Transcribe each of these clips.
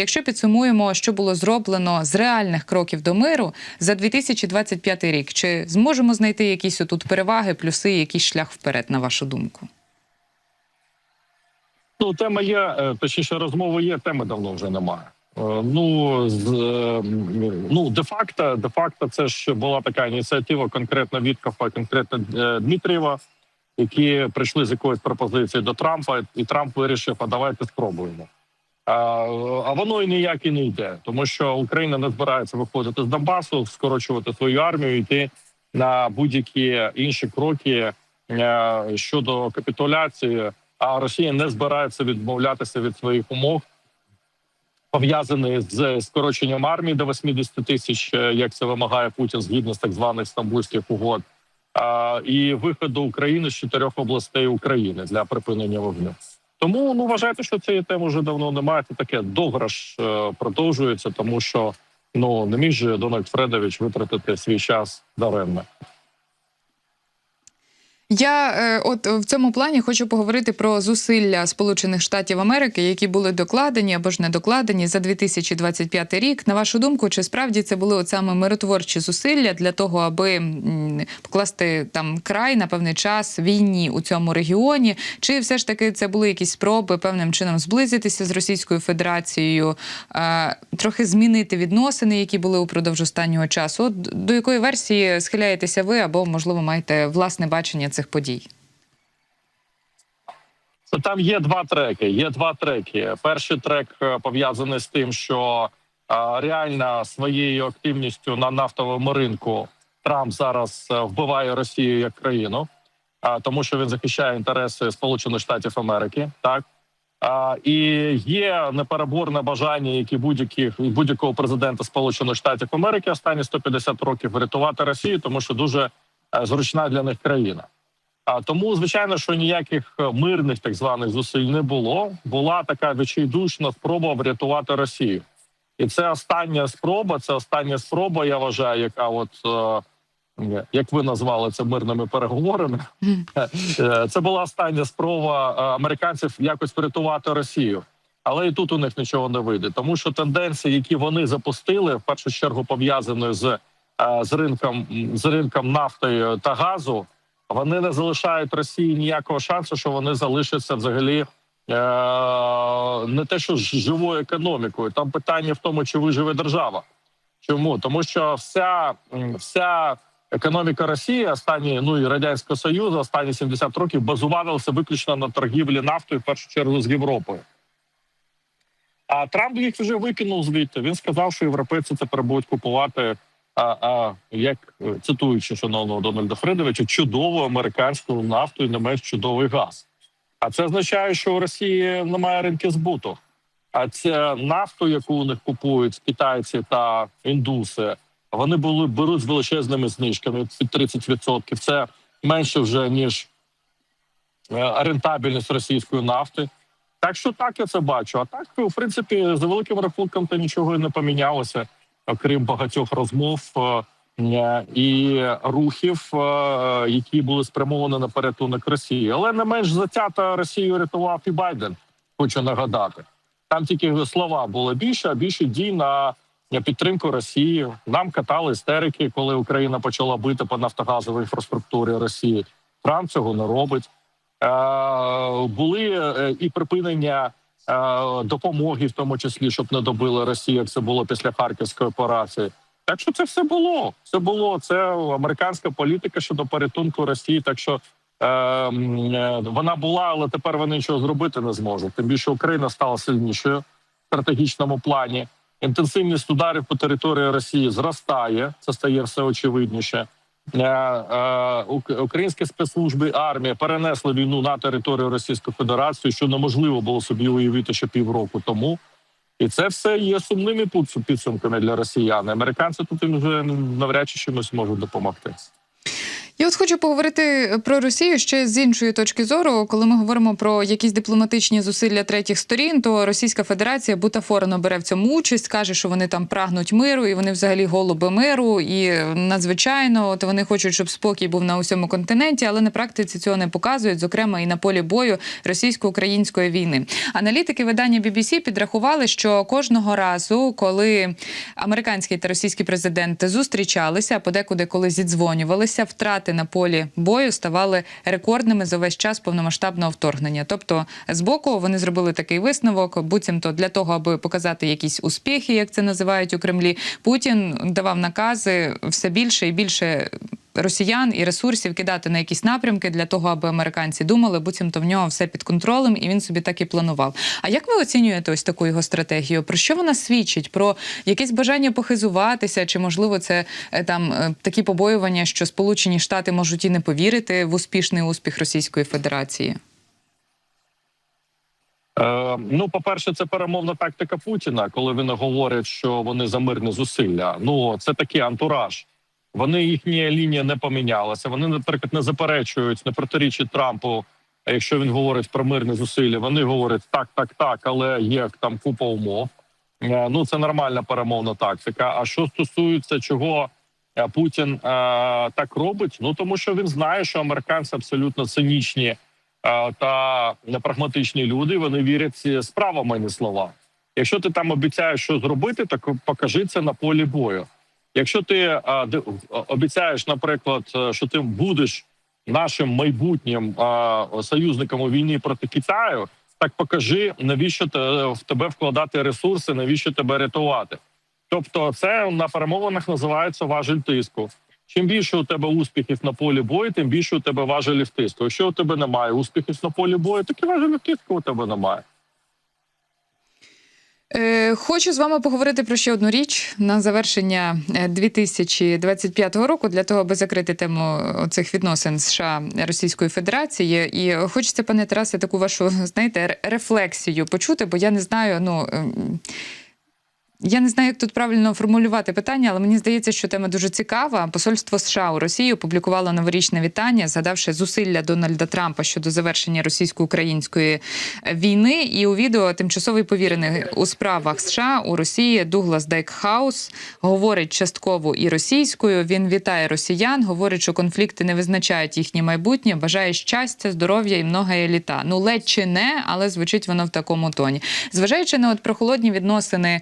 Якщо підсумуємо, що було зроблено з реальних кроків до миру за 2025 рік, чи зможемо знайти якісь тут переваги, плюси, якийсь шлях вперед, на вашу думку? Ну, тема є, е, точніше, розмови є, теми давно вже немає. Е, Ну, з, е, ну, де-факто, де-факто, це ж була така ініціатива конкретно Віткофа, конкретно Дмитрієва, які прийшли з якоюсь пропозицією до Трампа, і Трамп вирішив, а давайте спробуємо. А, воно і ніяк і не йде, тому що Україна не збирається виходити з Донбасу, скорочувати свою армію, йти на будь-які інші кроки е, щодо капітуляції. А Росія не збирається відмовлятися від своїх умов, пов'язаних з скороченням армії до 80 тисяч, е, як це вимагає Путін згідно з так званих стамбульських угод, і виходу України з чотирьох областей України для припинення вогню. Тому ну вважайте, що цієї теми вже давно немає. Це таке дограш е, продовжується, тому що ну не міг же Дональд Фредович витратити свій час даремно. Я е, от в цьому плані хочу поговорити про зусилля Сполучених Штатів Америки, які були докладені або ж не докладені за 2025 рік. На вашу думку, чи справді це були от саме миротворчі зусилля для того, аби покласти там край на певний час війні у цьому регіоні? Чи все ж таки це були якісь спроби певним чином зблизитися з Російською Федерацією, е, трохи змінити відносини, які були упродовж останнього часу? От до якої версії схиляєтеся ви, або можливо маєте власне бачення цих подій? Там є два треки. Є два треки. Перший трек е, пов'язаний з тим, що е, реально своєю активністю на нафтовому ринку Трамп зараз е, вбиває Росію як країну, тому що він захищає інтереси Сполучених Штатів Америки. Так і є непереборне бажання, які будь-яких будь-якого президента Сполучених Штатів Америки останні 150 років врятувати Росію, тому що дуже зручна для них країна. А тому, звичайно, що ніяких е, мирних так званих зусиль не було. Була така відчайдушна спроба врятувати Росію, і це остання спроба. Це остання спроба. Я вважаю, яка от е, як ви назвали це мирними переговорами. Е, Це була остання спроба американців якось врятувати Росію. Але і тут у них нічого не вийде, тому що тенденції, які вони запустили, в першу чергу пов'язані з, з ринком з ринком нафти та газу вони не залишають Росії ніякого шансу, що вони залишаться взагалі е- не те, що живою економікою. Там питання в тому, чи виживе держава. Чому тому, що вся вся економіка Росії, останні ну і радянського союзу, останні 70 років базувалася виключно на торгівлі нафтою, в першу чергу з Європою. А Трамп їх вже викинув звідти. Він сказав, що європейці тепер будуть купувати а, а як е, цитуючи шановного Дональда Фредовича, чудову американську нафту і не менш чудовий газ. А це означає, що у Росії немає ринків збуту. А ця нафту, яку у них купують китайці та індуси, вони були беруть з величезними знижками під 30%. Це менше вже ніж е, рентабельність російської нафти. Так що так я це бачу. А так, в принципі, за великим рахунком, то нічого і не помінялося окрім багатьох розмов е, і рухів, е, які були спрямовані на порятунок Росії, але не менш затята Росію рятував і Байден. Хочу нагадати, там тільки слова було більше, а більше дій на підтримку Росії. Нам катали істерики, коли Україна почала бити по нафтогазовій інфраструктурі Росії. Трамп цього не робить. Е, були е, і припинення е, допомоги, в тому числі, щоб не добили Росію, як це було після харківської операції. Так що це все було. Це було це американська політика щодо порятунку Росії. Так що е, е, вона була, але тепер вони нічого зробити не зможуть. Тим більше Україна стала сильнішою в стратегічному плані. Інтенсивність ударів по території Росії зростає. Це стає все очевидніше. Е, е, ук- Українські спецслужби армія перенесли війну на територію Російської Федерації, що неможливо було собі уявити ще півроку тому. І це все є сумними підсумками для росіян. Американці тут вже навряд чи чимось можуть допомогти. Я от хочу поговорити про Росію ще з іншої точки зору. Коли ми говоримо про якісь дипломатичні зусилля третіх сторін, то Російська Федерація бутафорно бере в цьому участь, каже, що вони там прагнуть миру, і вони взагалі голуби миру. І надзвичайно, от вони хочуть, щоб спокій був на усьому континенті, але на практиці цього не показують, зокрема і на полі бою російсько-української війни. Аналітики видання BBC підрахували, що кожного разу, коли американський та російський президенти зустрічалися, подекуди, коли зідзвонювалися, втрати на полі бою ставали рекордними за весь час повномасштабного вторгнення. Тобто, з боку вони зробили такий висновок, буцімто для того, аби показати якісь успіхи, як це називають у Кремлі. Путін давав накази все більше і більше. Росіян і ресурсів кидати на якісь напрямки для того, аби американці думали, буцімто в нього все під контролем, і він собі так і планував. А як ви оцінюєте ось таку його стратегію? Про що вона свідчить? Про якесь бажання похизуватися, чи можливо це е, там е, такі побоювання, що Сполучені Штати можуть і не повірити в успішний успіх Російської Федерації? Е, ну, по-перше, це перемовна тактика Путіна, коли він говорить, що вони за мирне зусилля. Ну це такий антураж. Вони їхня лінія не помінялася. Вони, наприклад, не заперечують, не протирічать Трампу. Якщо він говорить про мирне зусилля, вони говорять так, так, так, але є там купа умов. Е, Ну це нормальна перемовна тактика. А що стосується чого е, Путін е, так робить? Ну тому що він знає, що американці абсолютно цинічні е, та непрагматичні люди. Вони вірять е, справами, не слова. Якщо ти там обіцяєш що зробити, так покажи це на полі бою. Якщо ти е, де- обіцяєш, наприклад, е, що ти будеш нашим майбутнім е, союзником у війні проти Китаю, так покажи, навіщо те- в тебе вкладати ресурси, навіщо тебе рятувати. Тобто, це на перемовинах називається важель тиску. Чим більше у тебе успіхів на полі бою, тим більше у тебе важелів тиску. Якщо у тебе немає успіхів на полі бою, так і важелів тиску у тебе немає. Е, Хочу з вами поговорити про ще одну річ на завершення е, 2025 року для того, аби закрити тему цих відносин США Російської Федерації. І хочеться, пане Тарасе, таку вашу знаєте рефлексію почути, бо я не знаю, ну. Я не знаю, як тут правильно формулювати питання, але мені здається, що тема дуже цікава. Посольство США у Росії опублікувало новорічне вітання, згадавши зусилля Дональда Трампа щодо завершення російсько-української війни. І у відео тимчасовий повірений у справах США у Росії Дуглас Дайкхаус говорить частково і російською. Він вітає росіян, говорить, що конфлікти не визначають їхнє майбутнє, бажає щастя, здоров'я і многая літа. Ну ледь чи не, але звучить воно в такому тоні. Зважаючи на от прохолодні відносини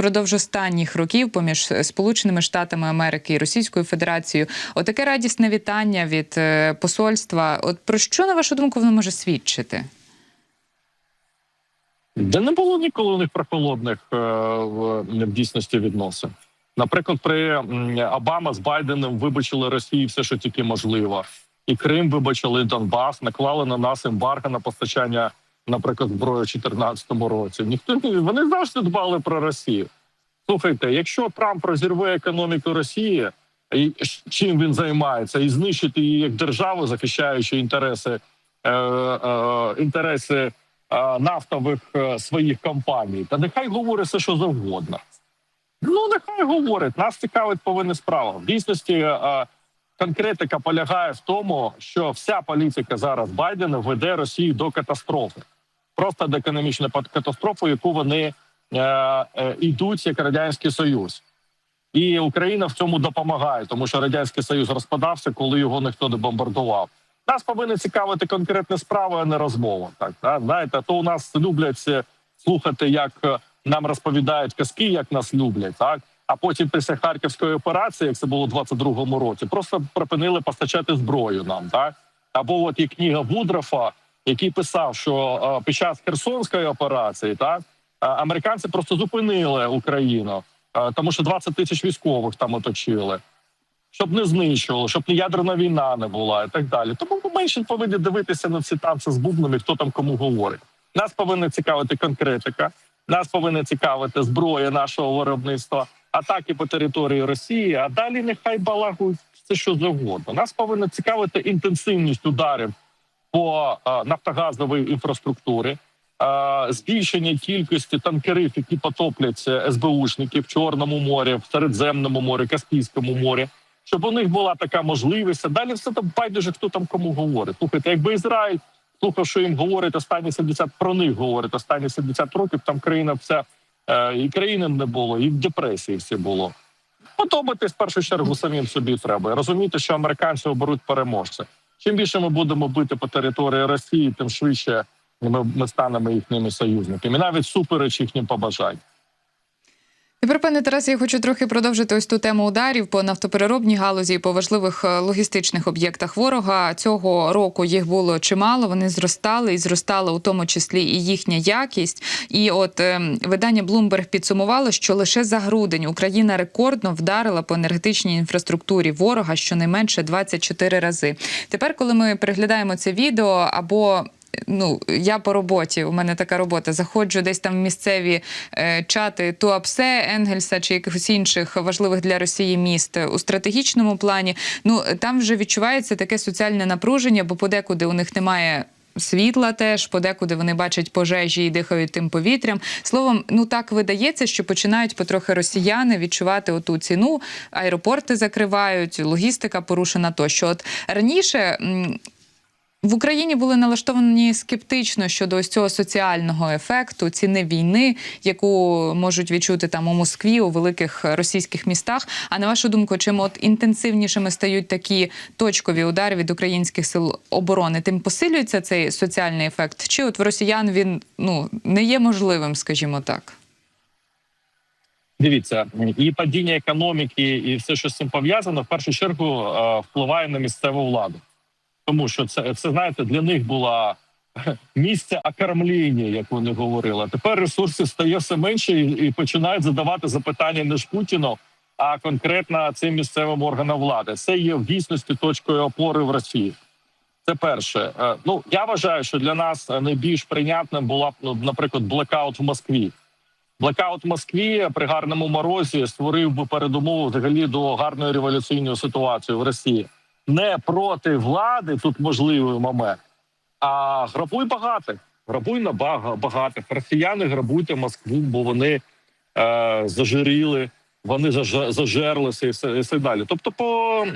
упродовж останніх років поміж Сполученими Штатами Америки і Російською Федерацією, отаке радісне вітання від е, посольства. От про що на вашу думку воно може свідчити? Де не було ніколи у них прохолодних е, в, дійсності відносин. Наприклад, при Обама з Байденом вибачили Росії все, що тільки можливо, і Крим вибачили Донбас, наклали на нас ембарго на постачання, наприклад, зброї у 2014 році. Ніхто вони завжди дбали про Росію. Слухайте, якщо Трамп розірве економіку Росії, і чим він займається, і знищить її як державу, захищаючи інтереси, е, е, інтереси е, нафтових е, своїх компаній, та нехай говорить все, що завгодно. Ну нехай говорить. Нас цікавить повинна справа. В дійсності е, конкретика полягає в тому, що вся політика зараз Байдена веде Росію до катастрофи, просто до економічної катастрофи, яку вони е, е, йдуть як радянський союз. І Україна в цьому допомагає, тому що радянський союз розпадався, коли його ніхто не бомбардував. Нас повинна цікавити конкретна справа, а не розмова. Так да? знаєте, то у нас люблять е, слухати, як е, нам розповідають казки, як нас люблять, так а потім після харківської операції, як це було у 22-му році, просто припинили постачати зброю нам. Так або от є книга Вудрофа, який писав, що е, під час Херсонської операції так е, американці просто зупинили Україну, е, тому що 20 тисяч військових там оточили. Щоб не знищували, щоб не ядерна війна не була і так далі. Тому ми менше повинні дивитися на ці танці з бубнами, хто там кому говорить. Нас повинна цікавити конкретика, нас повинна цікавити зброя нашого виробництва, атаки по території Росії. А далі нехай балагують все, що завгодно. Нас повинна цікавити інтенсивність ударів по е, нафтогазовій інфраструктурі, е, збільшення кількості танкерів, які потоплять е, СБУшників в Чорному морі, в Середземному морі, Каспійському морі. щоб у них була така можливість. А далі все там байдуже, хто там кому говорить. Слухайте, якби Ізраїль слухав, що їм говорить останні 70, про них говорить останні 70 років, там країна вся і країни не було, і в депресії всі було. Подобатись в першу чергу самим собі треба. Розуміти, що американці оберуть переможця. Чим більше ми будемо бити по території Росії, тим швидше ми, ми станемо їхніми союзниками, і навіть супереч їхнім побажань. Тепер, пане Тарасе, я хочу трохи продовжити ось ту тему ударів по нафтопереробній галузі і по важливих е, логістичних об'єктах ворога. Цього року їх було чимало. Вони зростали і зростала у тому числі і їхня якість. І от е, видання Bloomberg підсумувало, що лише за грудень Україна рекордно вдарила по енергетичній інфраструктурі ворога щонайменше 24 рази. Тепер, коли ми переглядаємо це відео або Ну, я по роботі, у мене така робота. Заходжу десь там в місцеві е, чати Туапсе, Енгельса чи якихось інших важливих для Росії міст у стратегічному плані. Ну там вже відчувається таке соціальне напруження, бо подекуди у них немає. Світла теж подекуди вони бачать пожежі і дихають тим повітрям. Словом, ну так видається, що починають потрохи росіяни відчувати оту ціну. Аеропорти закривають, логістика порушена. Тощо от раніше. В Україні були налаштовані скептично щодо ось цього соціального ефекту ціни війни, яку можуть відчути там у Москві, у великих російських містах. А на вашу думку, чим от інтенсивнішими стають такі точкові удари від українських сил оборони, тим посилюється цей соціальний ефект? Чи от в росіян він ну не є можливим, скажімо так? Дивіться, і падіння економіки, і все, що з цим пов'язано, в першу чергу е, впливає на місцеву владу, тому що це, це знаєте, для них була місце окормлення, як вони говорили. Тепер ресурсів стає все менше і, і починають задавати запитання не ж Путіну, а конкретно цим місцевим органам влади. Це є в дійсності точкою опори в Росії. Це перше. Е, Ну я вважаю, що для нас найбільш прийнятним була ну, наприклад, блекаут в Москві. Блекаут в Москві при гарному морозі створив би передумову взагалі до гарної революційної ситуації в Росії. Не проти влади тут можливий момент, а грабуй багатих. Грабуй на бага- багатих. Росіяни грабуйте Москву, бо вони е, зажиріли, вони заж- зажерлися і все, далі. Тобто, по,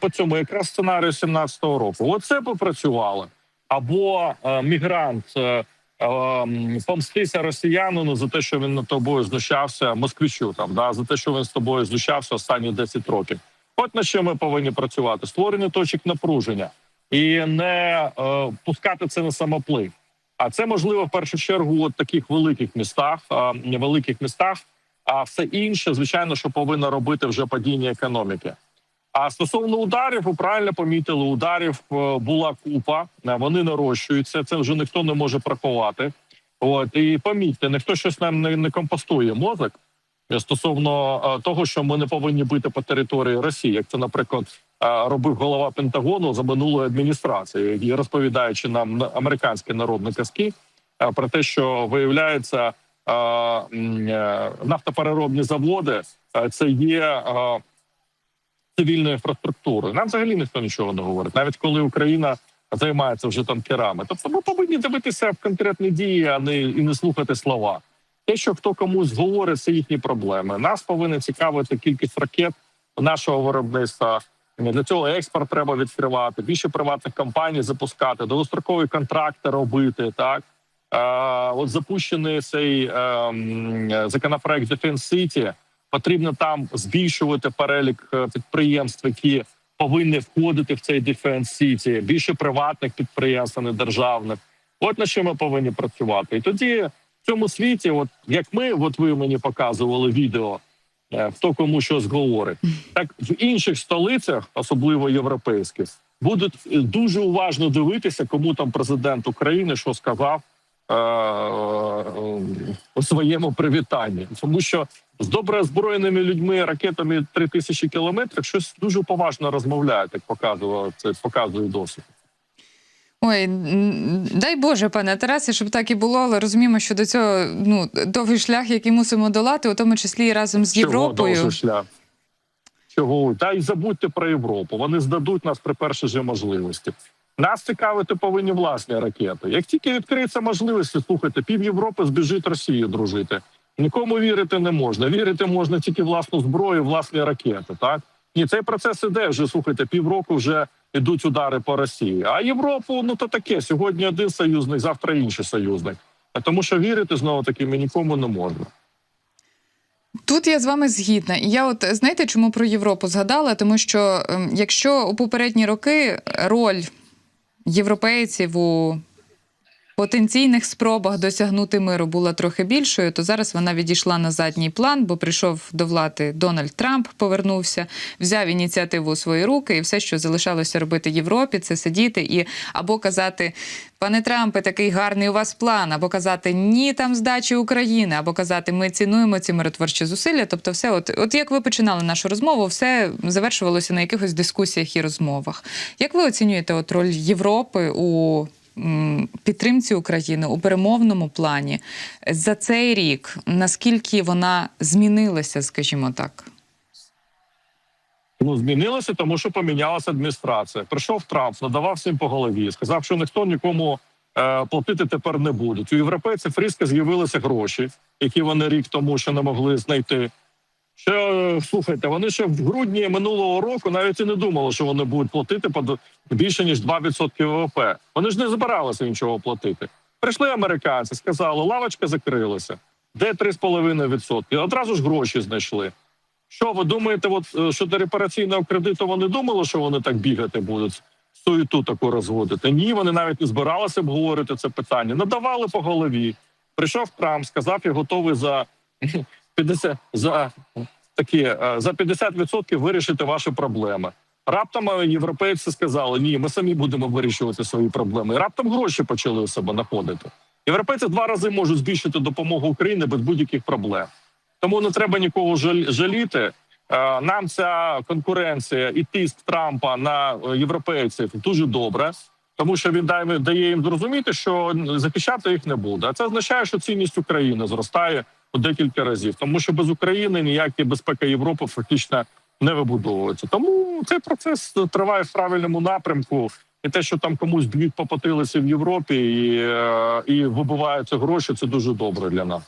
по цьому якраз сценарію 17-го року. Оце попрацювало. Або е, мігрант. Е, ем, помстися росіянину за те, що він над тобою знущався, москвичу там да за те, що він з тобою знущався останні 10 років. От на що ми повинні працювати: створення точок напруження і не е, пускати це на самоплив. А це можливо в першу чергу в таких великих містах, е, великих містах. А все інше, звичайно, що повинно робити вже падіння економіки. А стосовно ударів, ви правильно помітили, ударів е, була купа, е, вони нарощуються. Це вже ніхто не може приховати. От і помітьте, ніхто щось нам не, не компостує мозок стосовно е, того, що ми не повинні бити по території Росії, як це, наприклад, е, робив голова Пентагону за минулої адміністрації, і розповідаючи нам на- американські народні казки е, про те, що виявляється е, е, нафтопереробні заводи, е, це є. е, цивільної інфраструктури. Нам взагалі ніхто нічого не говорить, навіть коли Україна займається вже танкерами. Тобто ми повинні дивитися в конкретні дії, а не і не слухати слова. Те, що хто комусь говорить, це їхні проблеми. Нас повинна цікавити кількість ракет нашого виробництва. Для цього експорт треба відкривати, більше приватних компаній запускати, довгострокові контракти робити. Так е, от запущений цей е, законопроект Defense City, потрібно там збільшувати перелік е, підприємств, які повинні входити в цей Defense City, більше приватних підприємств, а не державних. От на що ми повинні працювати. І тоді цьому світі, от як ми, от ви мені показували відео, е, хто кому щось говорить, так в інших столицях, особливо європейських, будуть е, дуже уважно дивитися, кому там президент України що сказав е, е, у своєму привітанні, тому що з добре озброєними людьми ракетами 3000 кілометрів щось дуже поважно розмовляють, як показував це показує досвід. Ой, дай Боже, пане Тарасе, щоб так і було, але розуміємо, що до цього ну довгий шлях, який мусимо долати, у тому числі і разом з Європою. Чого довший шлях? Чого? Та й забудьте про Європу. Вони здадуть нас при першій же можливості. Нас цікавити повинні власні ракети. Як тільки відкриється можливість, слухайте, пів Європи збіжить Росію дружити. Нікому вірити не можна. Вірити можна тільки власну зброю, власні ракети. Так Ні, цей процес іде вже. Слухайте, півроку вже йдуть удари по Росії. А Європу ну то таке. Сьогодні один союзник, завтра інший союзник. А Тому що вірити знову таки ми нікому не можна. Тут я з вами згідна. І я от знаєте, чому про Європу згадала? Тому що ем, якщо у попередні роки роль європейців у потенційних спробах досягнути миру була трохи більшою, то зараз вона відійшла на задній план, бо прийшов до влади Дональд Трамп, повернувся, взяв ініціативу у свої руки, і все, що залишалося робити Європі, це сидіти і або казати. Пане Трампе, такий гарний у вас план, або казати ні там здачі України, або казати ми цінуємо ці миротворчі зусилля. Тобто, все, от, от як ви починали нашу розмову, все завершувалося на якихось дискусіях і розмовах. Як ви оцінюєте от роль Європи у підтримці України у перемовному плані за цей рік? Наскільки вона змінилася, скажімо так? Ну, змінилося, тому що помінялася адміністрація. Прийшов Трамп, надавав всім по голові, сказав, що ніхто нікому е, платити тепер не буде. У європейців різко з'явилися гроші, які вони рік тому ще не могли знайти. Е, слухайте, вони ще в грудні минулого року навіть і не думали, що вони будуть платити більше ніж 2% ВВП. Вони ж не збиралися нічого платити. Прийшли американці, сказали, лавочка закрилася. Де 3,5%? І одразу ж гроші знайшли. Що ви думаєте, от е, щодо репараційного кредиту вони думали, що вони так бігати будуть? Суєту таку розводити? Ні, вони навіть не збиралися обговорити це питання. Надавали по голові. Прийшов Трамп, сказав, я готовий за 50, за такі е, за 50% вирішити ваші проблеми. Раптом е, європейці сказали, ні, ми самі будемо вирішувати свої проблеми. Раптом гроші почали у себе знаходити. Європейці два рази можуть збільшити допомогу Україні без будь-яких проблем. Тому не треба нікого жаліти. Е, Нам ця конкуренція і тиск Трампа на європейців дуже добре, тому що він дає, їм зрозуміти, що захищати їх не буде. А це означає, що цінність України зростає декілька разів, тому що без України ніякі безпека Європи фактично не вибудовується. Тому цей процес триває в правильному напрямку. І те, що там комусь б'ють попотилися в Європі і, е, і вибиваються гроші, це дуже добре для нас.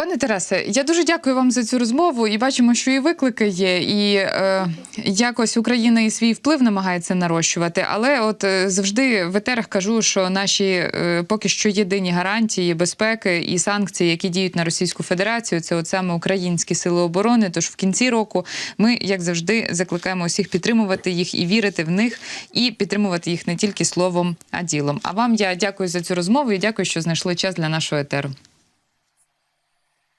Пане Тарасе, я дуже дякую вам за цю розмову. І бачимо, що і виклики є, і е, якось Україна і свій вплив намагається нарощувати. Але от е, завжди в етерах кажу, що наші е, поки що єдині гарантії безпеки і санкції, які діють на Російську Федерацію, це от саме українські сили оборони. Тож в кінці року ми, як завжди, закликаємо усіх підтримувати їх і вірити в них, і підтримувати їх не тільки словом, а ділом. А вам я дякую за цю розмову і дякую, що знайшли час для нашого етеру.